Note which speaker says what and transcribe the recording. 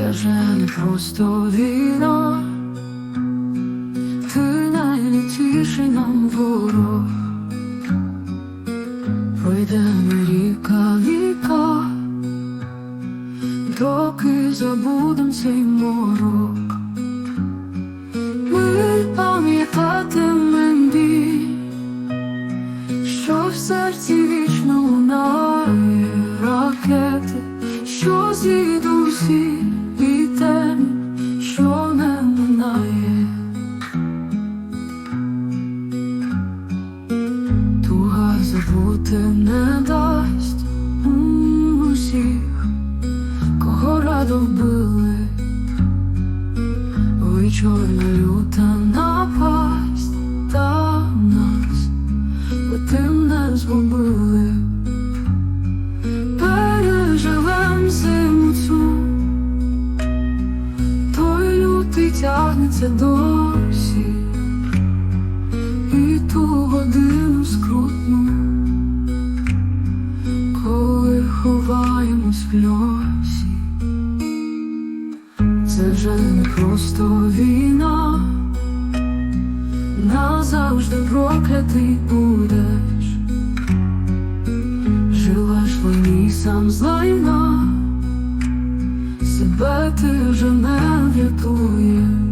Speaker 1: вже не просто війна, ти найлютіший нам ворог, пройдемо ріка віка, доки забудем цей морок. Ми пам'ятатимем біль, що в серці вічно лунає ракети, що зійду всі забути не дасть усіх, кого радо вбили. Ой, чорна люта напасть та нас, бо тим не згубили. Переживем зиму цю, той лютий тягнеться досі, ховаємось в. Це вже не просто війна, назавжди проклятий будеш. Живеш в війні сам з лайна, себе ти вже не врятуєш.